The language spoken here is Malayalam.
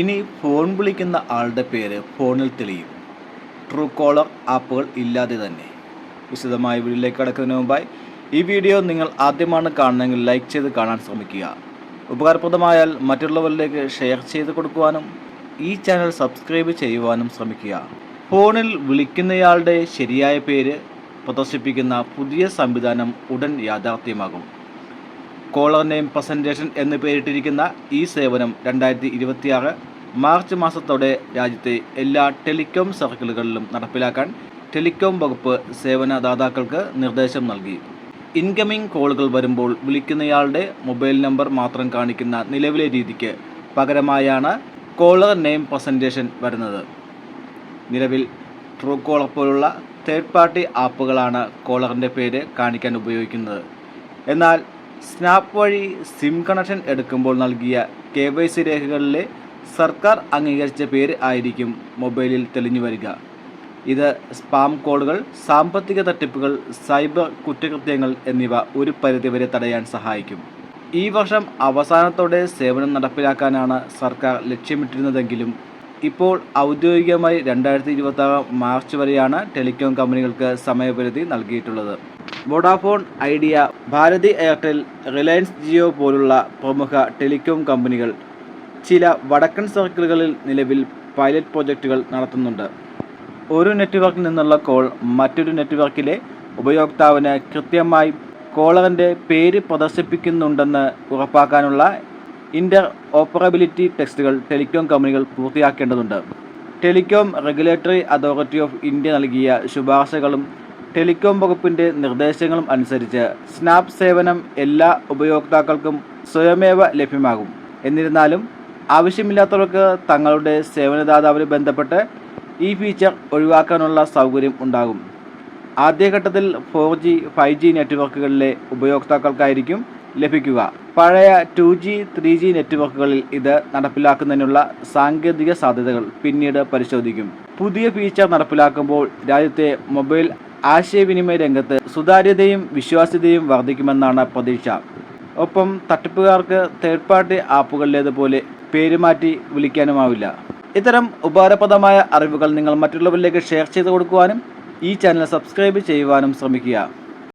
ഇനി ഫോൺ വിളിക്കുന്ന ആളുടെ പേര് ഫോണിൽ തെളിയും. ട്രൂ കോളർ ആപ്പുകൾ ഇല്ലാതെ തന്നെ. വിശദമായ വീഡിയോയിലേക്ക് കടക്കുന്നതിന് മുമ്പായി ഈ വീഡിയോ നിങ്ങൾ ആദ്യമാണ് കാണണമെങ്കിൽ ലൈക്ക് ചെയ്ത് കാണാൻ ശ്രമിക്കുക. ഉപകാരപ്രദമായാൽ മറ്റുള്ളവരിലേക്ക് ഷെയർ ചെയ്ത് കൊടുക്കുവാനും ഈ ചാനൽ സബ്സ്ക്രൈബ് ചെയ്യുവാനും ശ്രമിക്കുക. ഫോണിൽ വിളിക്കുന്നയാളുടെ ശരിയായ പേര് പ്രദർശിപ്പിക്കുന്ന പുതിയ സംവിധാനം ഉടൻ യാഥാർത്ഥ്യമാകും. കോളർ നെയിം പ്രസന്റേഷൻ എന്ന് പേരിട്ടിരിക്കുന്ന ഈ സേവനം രണ്ടായിരത്തി ഇരുപത്തിയാറ് മാർച്ച് മാസത്തോടെ രാജ്യത്തെ എല്ലാ ടെലികോം സർക്കിളുകളിലും നടപ്പിലാക്കാൻ ടെലികോം വകുപ്പ് സേവനദാതാക്കൾക്ക് നിർദ്ദേശം നൽകി. ഇൻകമിംഗ് കോളുകൾ വരുമ്പോൾ വിളിക്കുന്നയാളുടെ മൊബൈൽ നമ്പർ മാത്രം കാണിക്കുന്ന നിലവിലെ രീതിക്ക് പകരമായാണ് കോളർ നെയിം പ്രസന്റേഷൻ വരുന്നത്. നിലവിൽ ട്രൂ കോളർ പോലുള്ള തേർഡ് പാർട്ടി ആപ്പുകളാണ് കോളറിന്റെ പേര് കാണിക്കാൻ ഉപയോഗിക്കുന്നത്. എന്നാൽ സ്നാപ്പ് വഴി സിം കണക്ഷൻ എടുക്കുമ്പോൾ നൽകിയ കെ വൈ സി രേഖകളിലെ സർക്കാർ അംഗീകരിച്ച പേര് ആയിരിക്കും മൊബൈലിൽ തെളിഞ്ഞു വരിക. ഇത് സ്പാം കോളുകൾ സാമ്പത്തിക തട്ടിപ്പുകൾ സൈബർ കുറ്റകൃത്യങ്ങൾ എന്നിവ ഒരു പരിധിവരെ തടയാൻ സഹായിക്കും. ഈ വർഷം അവസാനത്തോടെ സേവനം നടപ്പിലാക്കാനാണ് സർക്കാർ ലക്ഷ്യമിട്ടിരുന്നതെങ്കിലും ഇപ്പോൾ ഔദ്യോഗികമായി രണ്ടായിരത്തി ഇരുപത്തി മാർച്ച് വരെയാണ് ടെലികോം കമ്പനികൾക്ക് സമയപരിധി നൽകിയിട്ടുള്ളത്. Vodafone Idea Bharti Airtel Reliance Jio പോലുള്ള പ്രമുഖ ടെലികോം കമ്പനികൾ ചില വടക്കൻ സർക്കിളുകളിൽ നിലവിൽ പൈലറ്റ് പ്രോജക്റ്റുകൾ നടത്തുന്നുണ്ട്. ഒരു നെറ്റ്വർക്കിൽ നിന്നുള്ള കോൾ മറ്റൊരു നെറ്റ്വർക്കിലെ ഉപയോക്താവിന് കൃത്യമായി കോളറിന്റെ പേര് പ്രദർശിപ്പിക്കുന്നുണ്ടെന്ന് ഉറപ്പാക്കാനുള്ള ഇന്റർ ഓപ്പറബിലിറ്റി ടെസ്റ്റുകൾ ടെലികോം കമ്പനികൾ പൂർത്തിയാക്കേണ്ടതുണ്ട്. Telecom regulatory authority of India നൽകിയ ശുപാർശകളും ടെലികോം വകുപ്പിന്റെ നിർദ്ദേശങ്ങളും അനുസരിച്ച് സ്നാപ് സേവനം എല്ലാ ഉപയോക്താക്കൾക്കും സ്വയമേവ ലഭ്യമാകും. എന്നിരുന്നാലും ആവശ്യമില്ലാത്തവർക്ക് തങ്ങളുടെ സേവനദാതാവിന് ബന്ധപ്പെട്ട് ഈ ഫീച്ചർ ഒഴിവാക്കാനുള്ള സൗകര്യം ഉണ്ടാകും. ആദ്യഘട്ടത്തിൽ ഫോർ ജി ഫൈവ് ജി നെറ്റ്വർക്കുകളിലെ ഉപയോക്താക്കൾക്കായിരിക്കും ലഭിക്കുക. പഴയ ടു ജി ത്രീ ജി നെറ്റ്വർക്കുകളിൽ ഇത് നടപ്പിലാക്കുന്നതിനുള്ള സാങ്കേതിക സാധ്യതകൾ പിന്നീട് പരിശോധിക്കും. പുതിയ ഫീച്ചർ നടപ്പിലാക്കുമ്പോൾ രാജ്യത്തെ മൊബൈൽ ആശയവിനിമയ രംഗത്ത് സുതാര്യതയും വിശ്വാസ്യതയും വർദ്ധിക്കുമെന്നാണ് പ്രതീക്ഷ. ഒപ്പം തട്ടിപ്പുകാർക്ക് തേർഡ് പാർട്ടി ആപ്പുകളിലേതുപോലെ പേരുമാറ്റി വിളിക്കാനുമാവില്ല. ഇത്തരം ഉപകാരപ്രദമായ അറിവുകൾ നിങ്ങൾ മറ്റുള്ളവരിലേക്ക് ഷെയർ ചെയ്തു കൊടുക്കുവാനും ഈ ചാനൽ സബ്സ്ക്രൈബ് ചെയ്യുവാനും ശ്രമിക്കുക.